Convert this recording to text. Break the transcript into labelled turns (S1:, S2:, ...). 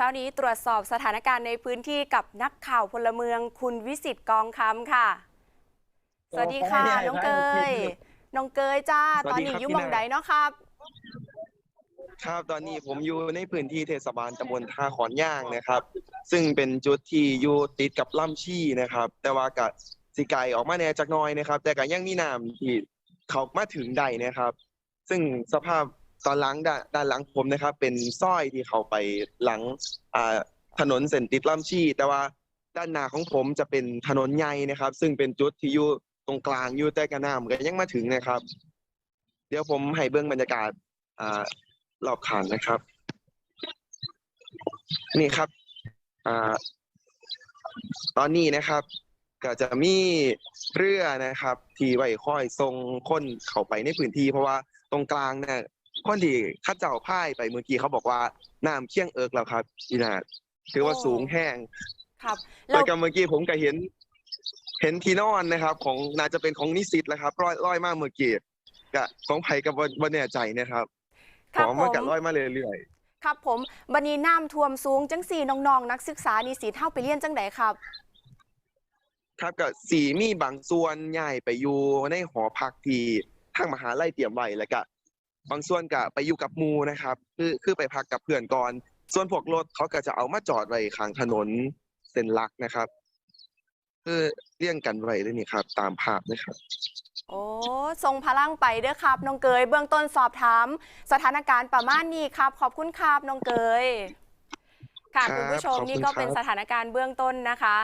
S1: เช้านี้ตรวจสอบสถานการณ์ในพื้นที่กับนักข่าวพลเมืองคุณวิสิตกองคำค่ะ สวัสดีค่ะ น้องเกย น้องเกยจ้า ตอนนี้อยู่หมองใดเนาะครับ
S2: ครับตอนนี้ผมอยู่ในพื้นที่เทศบาลตำบลท่าขอนย่างนะครับ ซึ่งเป็นจุดที่อยู่ติดกับล่ำชี่นะครับ แต่ว่าก็สิไกลออกมาแหน่จักหน้อยนะครับ แต่ก็ยังมีน้ำที่เขามาถึงได้นะครับ ซึ่งสภาพ ตอนหลังด้านด้านหลังผมนะครับ เป็นซอยที่เขาไปหลังอ่าถนนเส้นติดล่ำชี่ แต่ว่าด้านหน้าของผมจะเป็นถนนใหญ่นะครับ ซึ่งเป็นจุดที่อยู่ตรงกลางอยู่แต่กระน้ำก็ยังมาถึงนะครับ เดี๋ยวผมให้เบื้องบรรยากาศอ่ารอบขานนะครับ นี่ครับอ่าตอนนี้นะครับ ก็จะมีเรือนะครับ ที่ไว้คอยทรงคนเข้าไปในพื้นที่เพราะว่าตรงกลางเนี่ย คนที่เข้าเจ้าพ่ายไปเมื่อกี้เขาบอกว่าน้ำเคี่ยงเอิกแล้วครับอีนาดถือว่า
S1: โอ้
S2: สูงแห้ง
S1: ครับ
S2: แล้
S1: เรา
S2: วก็เมื่อกี้ผมก็เห็น เห็นที่นอนนะครับ ของน่าจะเป็นของนิสิตแล้วครับร้อยร้อยมากเมื่อกี้กับของไผ่กับบนแน่ใจนะครับ
S1: ค
S2: ข
S1: รับ
S2: อง
S1: ผ
S2: มัน
S1: ม
S2: ก็ร้อยมาเรื่อยๆ
S1: ครับ ผมบันนี้น้ำท่วมสูงจังสี่น้องๆนักศึกษานิสิตเท่าไปเรียนจังไดครับ
S2: ครับก็สีมีบางส่วนย้ายไปอยู่ในหอพักที่ทางมหาลัยเตรียมไว้แล้วก็ บางส่วนก็ไปอยู่กับหมูนะครับ คือคือไปพักกับเพื่อนก่อน ส่วนพวกรถเขาก็จะเอามาจอดไว้ข้างถนนเส้นหลักนะครับ คือเลี่ยงกันไว้เลยนี่ครับ ตามภาพนะครับ
S1: โอ้ทรงพลังไปเด้อครับน้องเกยเบื้องต้นสอบถาม สถานการณ์ประมาณนี้ครับ ขอบคุณครับน้องเกยค่ะ
S2: ครับ
S1: คุณผู้ชม
S2: ขอบคุณ
S1: นี่ก็เป็น
S2: ครับ
S1: สถานการณ์เบื้องต้นนะคะ